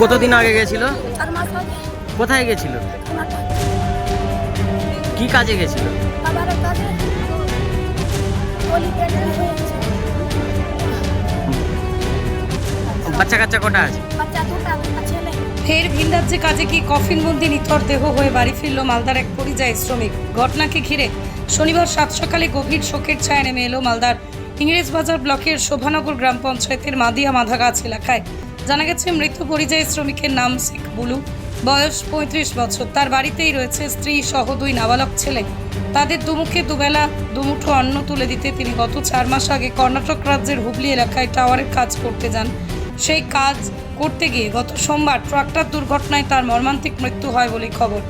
কতদিন আগে গেছিল? কোথায় গেছিল? কি কাজে গেছিল? বাচ্চা কাচ্চা কটা আছে? বাচ্চা দুটা ফের ভিন রাজ্যে কাজে কি কফিনবন্দি নিথর দেহ হয়ে বাড়ি ফিরল মালদার এক পরিযায়ী শ্রমিক। ঘটনাকে ঘিরে শনিবার সাত সকালে গভীর শোকের ছায়া নেমে এলো মালদার ইংরেজবাজার ব্লকের শোভানগর গ্রাম পঞ্চায়েতের মাদিয়া মাধাগাছ এলাকায় জানা গেছে, মৃত পরিযায়ী শ্রমিকের নাম শেখ বুলু। বয়স পঁয়ত্রিশ বছর। তার বাড়িতেই রয়েছে স্ত্রী সহ দুই নাবালক ছেলে। তাদের দুমুখে দুবেলা, দুমুঠো অন্ন তুলে দিতে তিনি গত চার মাস আগে কর্ণাটক রাজ্যের হুগলি এলাকায় টাওয়ারের কাজ করতে যান। সেই কাজ করতে গিয়ে গত সোমবার ট্রাক্টর দুর্ঘটনায় তার মর্মান্তিক মৃত্যু হয় বলে খবর।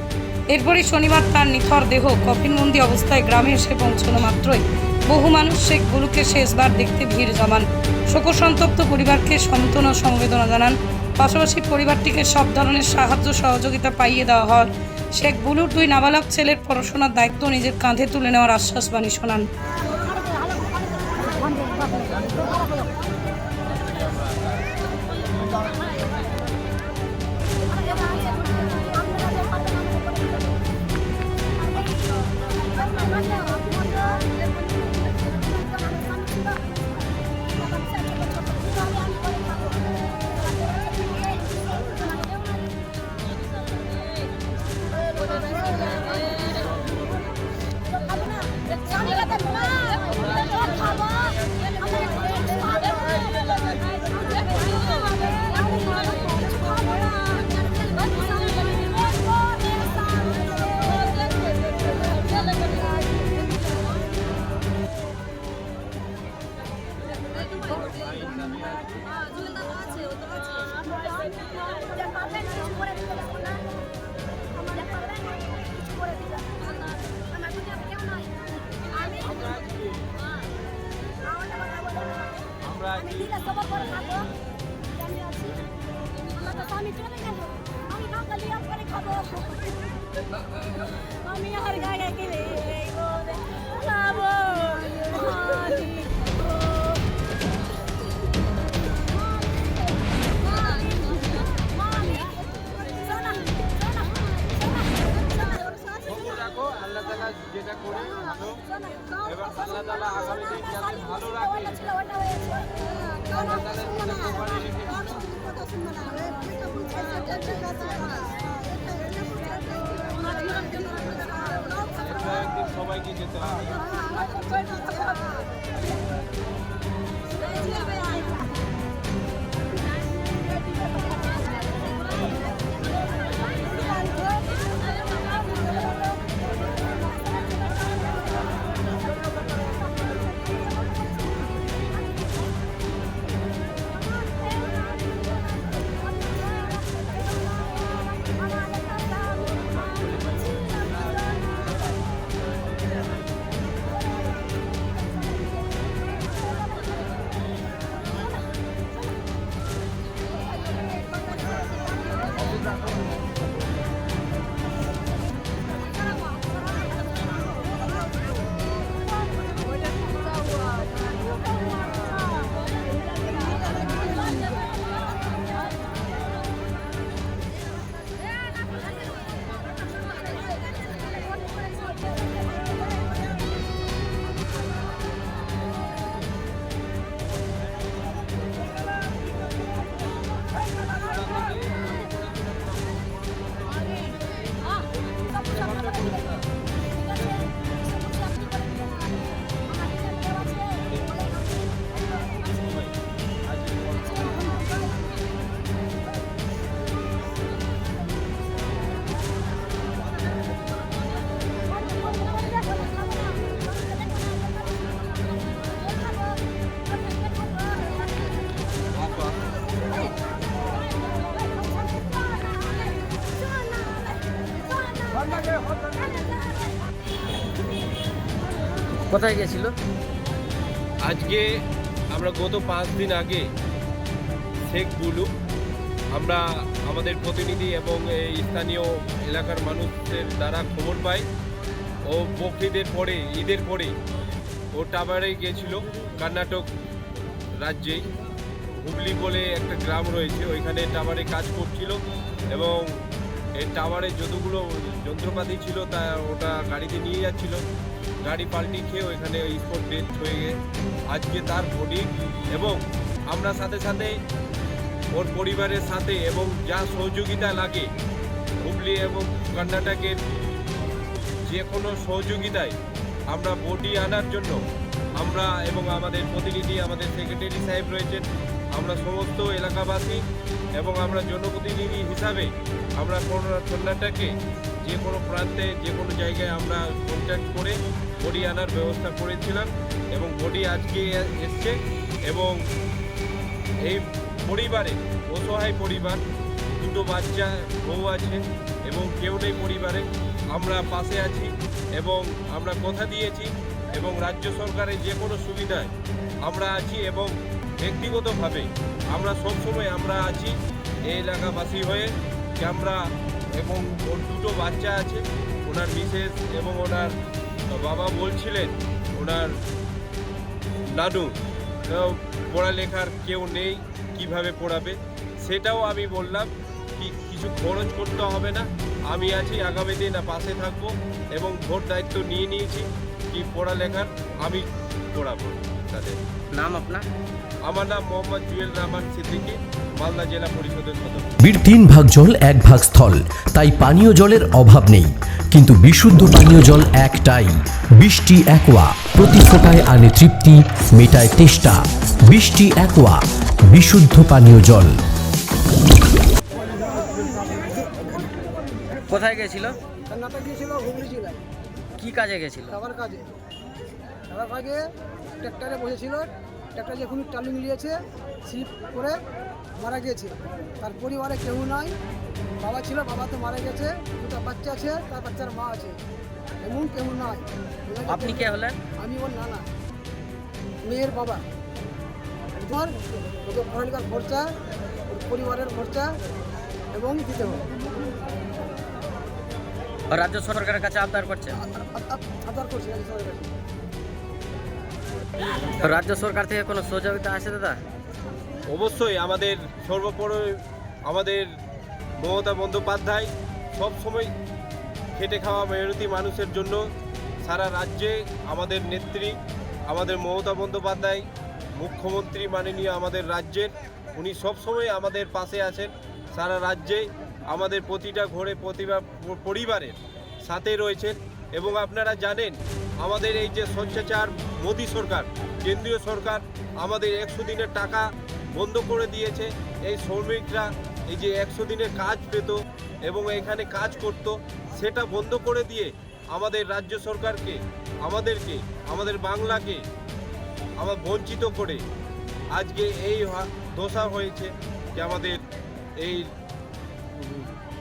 এরপরই শনিবার তার নিথর দেহ কফিনবন্দি অবস্থায় গ্রামে এসে পৌঁছানো মাত্রই বহু মানুষ শেখ বুলুকে শেষবার দেখতে ভিড় জমান। শোকসন্তপ্ত পরিবারকে সান্ত্বনা সমবেদনা জানান। পাশাপাশি পরিবারটিকে সব ধরনের সাহায্য সহযোগিতা পাইয়ে দেওয়া হয়। শেখ বুলুর দুই নাবালক ছেলের পড়াশোনার দায়িত্ব নিজের কাঁধে তুলে নেওয়ার আশ্বাস বাণী শোনান। আমার আমি আর গায়ে গেলে খাব যেটা করে ভালো এবার আল্লাহ তালা আগামী দিন যাতে ভালো রাখে। আল্লাহ তালা যেটা কপালে রেখে একদিন সবাইকে যেতে হবে কোথায় গেছিল? আজকে আমরা গত পাঁচ দিন আগে শেখ বুলু আমরা আমাদের প্রতিনিধি এবং এই স্থানীয় এলাকার মানুষদের দ্বারা খবর পাই। ও বকরিদের পরে, ঈদের পরে ও টাবারে গিয়েছিল কর্ণাটক রাজ্যেই। হুবলি বলে একটা গ্রাম রয়েছে, ওইখানে টাওয়ারে কাজ করছিল এবং এই টাওয়ারে যতগুলো যন্ত্রপাতি ছিল তা ওটা গাড়িতে নিয়ে যাচ্ছিল। গাড়ি পাল্টি খেয়ে ওইখানে ওই স্পট ডেথ হয়ে গিয়ে আজকে তার বডি এবং আমরা সাথে সাথে ওর পরিবারের সাথে এবং যা সহযোগিতা লাগে হুগলি এবং কর্ণাটকের যে কোনো সহযোগিতায় আমরা বডি আনার জন্য আমরা এবং আমাদের প্রতিনিধি আমাদের সেক্রেটারি সাহেব রয়েছেন, আমরা সমস্ত এলাকাবাসী এবং আমরা জনপ্রতিনিধি হিসাবে আমরা কর্ণা- কর্ণাটকে যে কোনো প্রান্তে, যে কোনো জায়গায় আমরা কন্ট্যাক্ট করে বডি আনার ব্যবস্থা করেছিলাম এবং বডি আজকে এসছে এবং এই পরিবারে অসহায় পরিবার, দুটো বাচ্চা, বউ আছে এবং কেউ নেই পরিবারে, আমরা পাশে আছি এবং আমরা কথা দিয়েছি এবং রাজ্য সরকারের যে কোনো সুবিধায় আমরা আছি এবং ব্যক্তিগতভাবে আমরা সবসময় আমরা আছি এই এলাকাবাসী হয়ে যে আমরা এবং ওর দুটো বাচ্চা আছে ওনার মিসেস এবং ওনার বাবা বলছিলেন ওনার আহ, পড়ালেখার কেউ নেই কীভাবে পড়াবে? সেটাও আমি বললাম কি কিছু খরচ করতে হবে না আমি আছি আগামী দিন পাশে থাকব এবং ভোট দায়িত্ব নিয়ে নিয়েছি কি পড়ালেখার আমি পড়াবো তাদের। নাম আপনার? আমার নাম মোহাম্মদ জুয়েল রহমান সিদ্দিকী মালদা জেলা পরিষদের সদস্য। বীর তিন ভাগ জল এক ভাগ স্থল। তাই পানীয় জলের অভাব নেই। কিন্তু বিশুদ্ধ পানীয় জল একটাই। বৃষ্টি একোয়া। প্রতি ফোটায় আনে তৃপ্তি মেটায় তেষ্টা। বৃষ্টি একোয়া। বিশুদ্ধ পানীয় জল। কোথায় গেছিল? কর্ণাটক গিয়েছিল হুগলি জেলায়। কি কাজে গেছিল? টাকার কাজে। টাকার কাজে ট্র্যাক্টরে বসেছিল। ট্র্যাক্টর যখন টার্নিং নিয়েছে স্লিপ করে মারা গিয়েছে। তার পরিবারে কেউ নাই। বাবা ছিল বাবা তো মারা গেছে দুটো বাচ্চা আছে তার বাচ্চার মা আছে। এমন কেউ নাই। আপনি কে হলেন? আমি ওর নানা। মেয়ের বাবা। তোমার ওকে পড়ালেখার খরচা পরিবারের খরচা এবং দিতে হবে। রাজ্য সরকারের কাছে আবদার করছে আবদার আ- রাজ্য সরকারের কাছে। রাজ্য সরকার থেকে কোনো সহযোগিতা আছে দাদা? অবশ্যই আমাদের সর্বোপরি আমাদের মমতা বন্দ্যোপাধ্যায় সব সময় খেটে খাওয়া মেহনতি মানুষের জন্য সারা রাজ্যে আমাদের নেত্রী, আমাদের মমতা বন্দ্যোপাধ্যায়, মুখ্যমন্ত্রী মাননীয় আমাদের রাজ্যের, উনি সবসময় আমাদের পাশে আছেন। সারা রাজ্যে আমাদের প্রতিটা ঘরে প্রতিভা পরিবারের সাথে রয়েছেন এবং আপনারা জানেন আমাদের এই যে স্বচ্ছাচার, মোদী সরকার, কেন্দ্রীয় সরকার আমাদের একশো দিনের টাকা বন্ধ করে দিয়েছে। এই শ্রমিকরা এই যে একশো দিনের কাজ পেত এবং এখানে কাজ করত, সেটা বন্ধ করে দিয়ে আমাদের রাজ্য সরকারকে, আমাদেরকে, আমাদের বাংলাকে আমার বঞ্চিত করে আজকে এই দশা হয়েছে যে আমাদের এই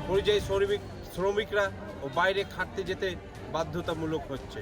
পরিযায়ী শ্রমিক, শ্রমিকরা বাইরে খাটতে যেতে বাধ্যতামূলক হচ্ছে।